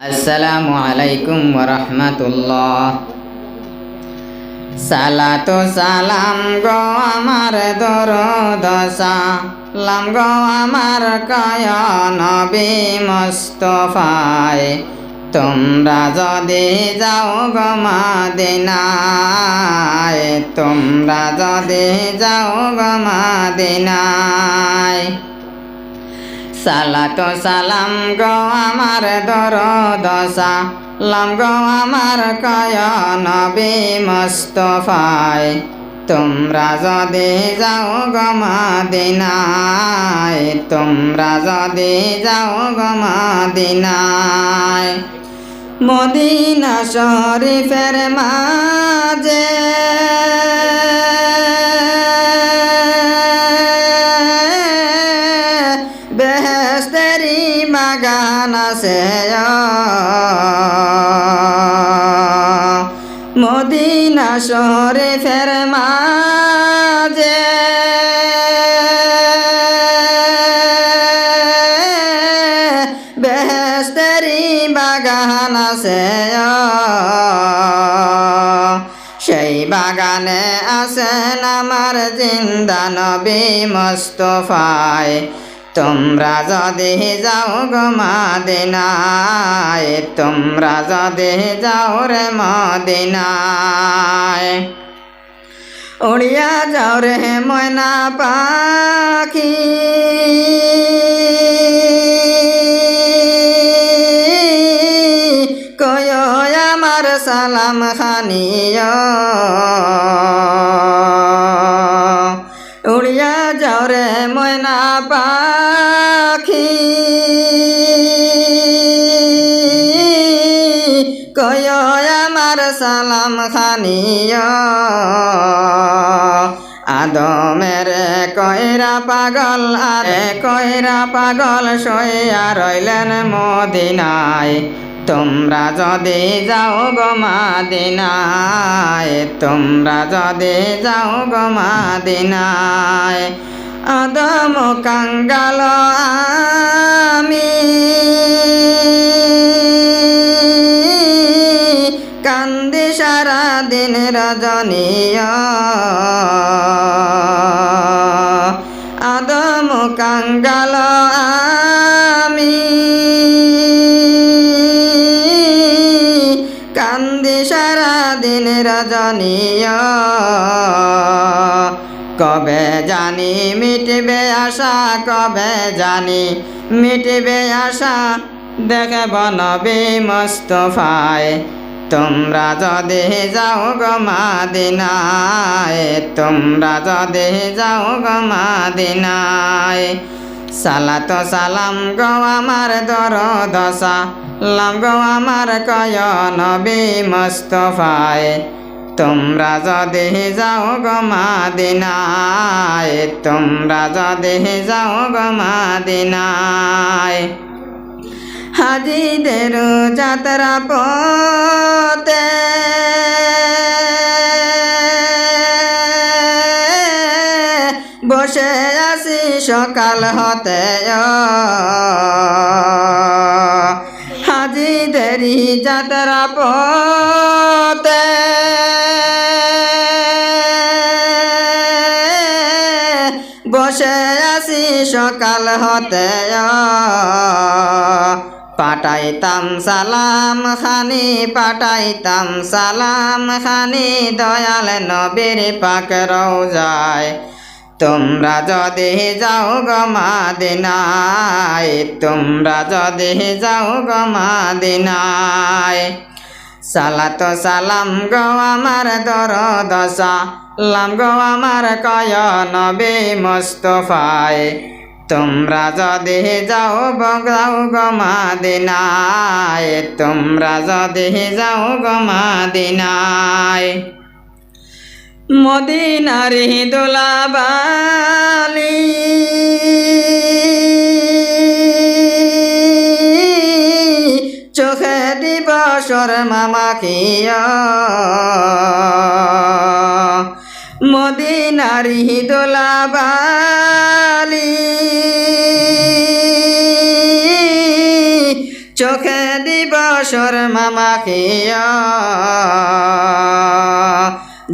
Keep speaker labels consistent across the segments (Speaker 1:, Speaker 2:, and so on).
Speaker 1: আসসালামু আলাইকুম রহমতুল্লাহ সালাতো সালাম গো আমার দরদসা লাম গো আমার কয় নবী মুস্তফায়। তোমরা যদি যাও গো মাদিনায়, তোমরা যদি যাও গো মাদিনায়। সালাতো সালাম গো আমার দরদসা লাম গো আমার কয় নবী মুস্তফায়। তোমরা যদি যাও গো মদিনায়, তোমরা যদি যাও গো মদিনায়। মদিনা শরীফের মাঝে মদিনা শরীফের মাঝে। বেহেস্তেরি বাগান আছে। সেই বাগানে আছেন আমার জিন্দা নবী মুস্তফায়। তোমরা যদি যাও গো মদিনায়, তোমরা যদি যাও রে মদিনায়। উড়িয়া যাও রে ময়না পাখি। কয় আমার সালাম খানিয় উড়িয়া যাও রে ময়না পাখি। কয় আমার সালাম খানিয়। আদমের কয়রা পাগল, আরে কয়রা পাগল সইয়া রইলেন মদিনায়। তোমরা যদি যাও গো মাদিনায়, তোমরা যদি যাও গো মাদিনায়। আদম কাঙ্গাল আমি। কান্দি সারা দিন রজনীয় আদম কাঙ্গাল আমি। কান্দি সারা দিন রজনীয় কবে জানি, মিটবে আশা, কবে জানি, মিটবে আশা। দেখব নবী মুস্তফায়, তোমরা যদি যাও গো মাদিনায়, তোমরা যদি যাও গমা গো মাদিনায়। সালাতো সালাম গো আমার দরদশা লাম গো আমার কয় নবী মুস্তফায়। তোমরা যদি যাও গো মাদিনায়, তোমরা যদি যাও গো মাদিনায়। হাজিদের যাত্রা পতে বসে আসি সকাল হতে হাজিদেরই যাত্রা পতে বসে আসি সকাল হতে পাঠাইতাম সালাম খানি, পাঠাইতাম সালাম খানি, দয়াল নবীর পাক যায় তোমরা যদি যাও গো মাদিনায়, তোমরা যদি যাও গো মাদিনায়। সালাতো সালাম গো আমার দরদশা। লাম গো আমার কয় নবী মুস্তফায় তোমরা যদি যাও বগাও গো মাদিনায়, তোমরা যদি যাও গো মাদিনায়। মদিনারি দোলাবালি চোখে দিবসর মামাকিয়া মদিনারি দোলাবালি চোখে দিব বসর মামা খিয়া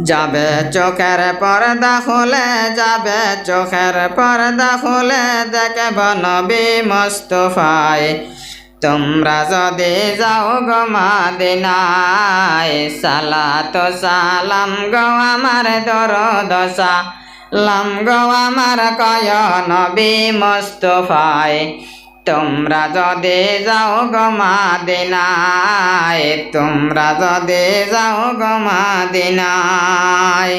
Speaker 1: যাবে চোখের পর্দা খুলে, যাবে চোখের পর্দা খুলে, দেখব নবী মোস্তফায়। তোমরা যদি যাও গো মাদিনায় তো সালাম গো আমার দরদশা। লাম গো আমার কয় নবী মোস্তফায়, তোমরা যদি যাও গো মাদিনায়, তোমরা যদি যাও গো মাদিনায়।